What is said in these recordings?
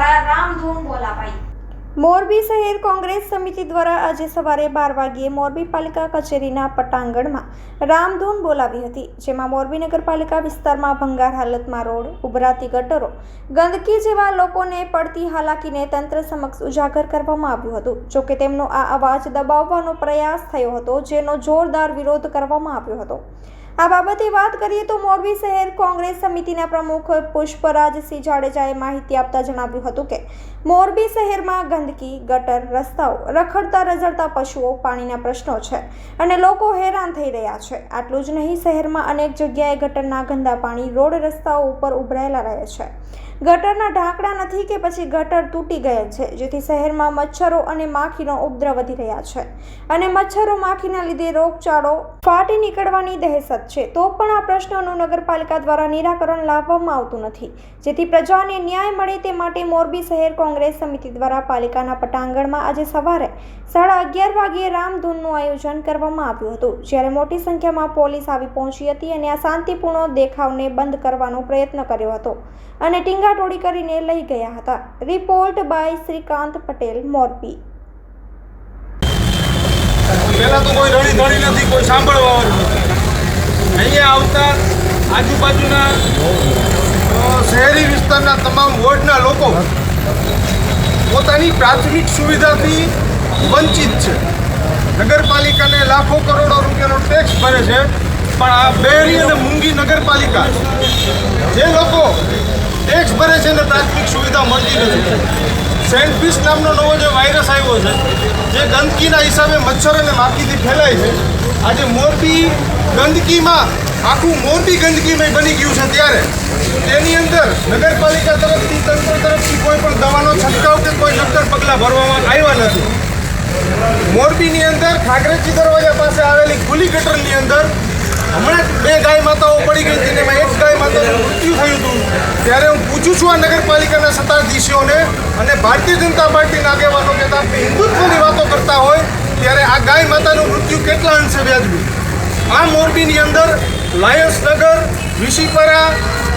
બોલાવાઈ મોરબી શહેર કોંગ્રેસ સમિતિ દ્વારા આજે સવારે બાર વાગ્યે મોરબી પાલિકા કચેરીના પટાંગણમાં રામધૂન બોલાવી હતી, જેમાં મોરબી નગરપાલિકા વિસ્તારમાં ભંગાર હાલતમાં રોડ ઉભરાતી ગટરો ગંદકી જેવા લોકોને પડતી હાલાકીને તંત્ર સમક્ષ ઉજાગર કરવામાં આવ્યું હતું. જોકે તેમનો આ અવાજ દબાવવાનો પ્રયાસ થયો હતો, જેનો જોરદાર વિરોધ કરવામાં આવ્યો હતો. આ બાબતે વાત કરીએ તો મોરબી શહેર કોંગ્રેસ સમિતિના પ્રમુખ પુષ્પરાજસિંહ જાડેજાએ માહિતી આપતા જણાવ્યું હતું કે મોરબી શહેરમાં ગંદકી, ગટર, રસ્તાઓ, રખડતા, રઝળતા પશુઓ, પાણીના પ્રશ્નો છે અને લોકો હેરાન થઈ રહ્યા છે. આટલું જ નહીં, શહેરમાં અનેક જગ્યાએ ગટરના ગંદા પાણી, રોડ રસ્તાઓ ઉપર ઉભરાયેલા રહે છે. ગટરના ઢાંકડા નથી કે પછી ગટર તૂટી ગયેલ છે, જેથી શહેરમાં મચ્છરો અને માખીનો ઉપદ્રવ વધી રહ્યા છે. અને મચ્છરો માખીના લીધે રોગચાળો ફાટી નીકળવાની દહેશત છે, તો પણ આ પ્રશ્નોનું નગરપાલિકા દ્વારા નિરાકરણ લાવવામાં આવતું નથી. જેથી પ્રજાને ન્યાય મળે તે માટે મોરબી શહેર કોંગ્રેસ સમિતિ દ્વારા પાલિકાના પટાંગણમાં આજે સવારે સાડા અગિયાર વાગ્યે રામધૂનનું આયોજન કરવામાં આવ્યું હતું. જ્યારે મોટી સંખ્યામાં પોલીસ આવી પહોંચી હતી અને આ શાંતિપૂર્ણ દેખાવને બંધ કરવાનો પ્રયત્ન કર્યો હતો અને ટીંગાટોળી કરીને લઈ ગયા હતા. Report by Shrikant Patel, Morbi. પહેલાં તો કોઈ રણી ધણી નથી, કોઈ સાંભળવાવાળું નથી. અહીંયા આવતા આજુબાજુના શહેરી વિસ્તારના તમામ વોર્ડના લોકો પોતાની પ્રાથમિક સુવિધાથી વંચિત છે. નગરપાલિકાને લાખો કરોડો રૂપિયાનો ટેક્સ ભરે છે, પણ આ બેરી અને મૂંગી નગરપાલિકા જે લોકો ટેક્સ ભરે છે ને પ્રાથમિક સુવિધા મળતી નથી. સેન્ડફિશ નામનો નવો જે વાયરસ આવ્યો છે, જે ગંદકીના હિસાબે મચ્છર અને માખીથી ફેલાય છે, આજે મોરબી ગંદકીમાં, આખું મોરબી ગંદકીમય બની ગયું છે ત્યારે. તેની અંદર નગરપાલિકા તરફથી, તંત્ર તરફથી કોઈ પણ દવાનો છંટકાવ કે કોઈ નક્કર પગલાં ભરવામાં આવ્યા નથી. મોરબીની અંદર ખાગરેજી દરવાજા પાસે આવેલી ખુલ્લી ગટરની અંદર હમણાં બે ગાય માતાઓ પડી ગઈ હતી એમાં એક ગાય માતાનું મૃત્યુ થયું હતું. ત્યારે હું પૂછું છું આ નગરપાલિકાના સત્તાધીશોને અને ભારતીય જનતા પાર્ટીના આગેવાનો કે તમે હિન્દુત્વની વાતો કરતા હોય, ત્યારે આ ગાય માતાનું મૃત્યુ કેટલા અંશે વ્યાજબી? આ મોરબીની અંદર લાયન્સનગર વિશીપરા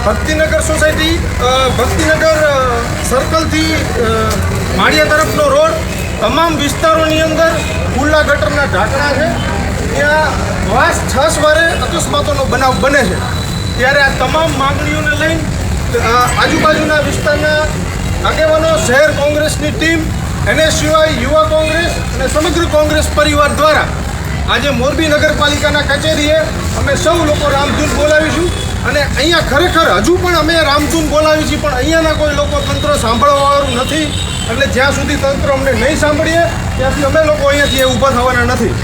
ભક્તિનગર સોસાયટી ભક્તિનગર સર્કલથી માળિયા તરફનો રોડ, તમામ વિસ્તારોની અંદર ખુલ્લા ગટરના ઢાંકણા છે. ત્યાં વાસ છસ વારે અકસ્માતોનો બનાવ બને છે. ત્યારે આ તમામ માંગણીઓને લઈને આજુબાજુના વિસ્તારના આગેવાનો, શહેર કોંગ્રેસની ટીમ એને સિવાય યુવા કોંગ્રેસ અને સમગ્ર કોંગ્રેસ પરિવાર દ્વારા આજે મોરબી નગરપાલિકાના કચેરીએ અમે સૌ લોકો રામધૂન બોલાવીશું. અને અહીંયા ખરેખર હજુ પણ અમે રામધૂન બોલાવી છીએ, પણ અહીંયાના કોઈ લોકો તંત્ર સાંભળવાવાળું નથી. એટલે જ્યાં સુધી તંત્ર અમને નહીં સાંભળીએ, ત્યાંથી અમે લોકો અહીંયાથી ઊભા થવાના નથી.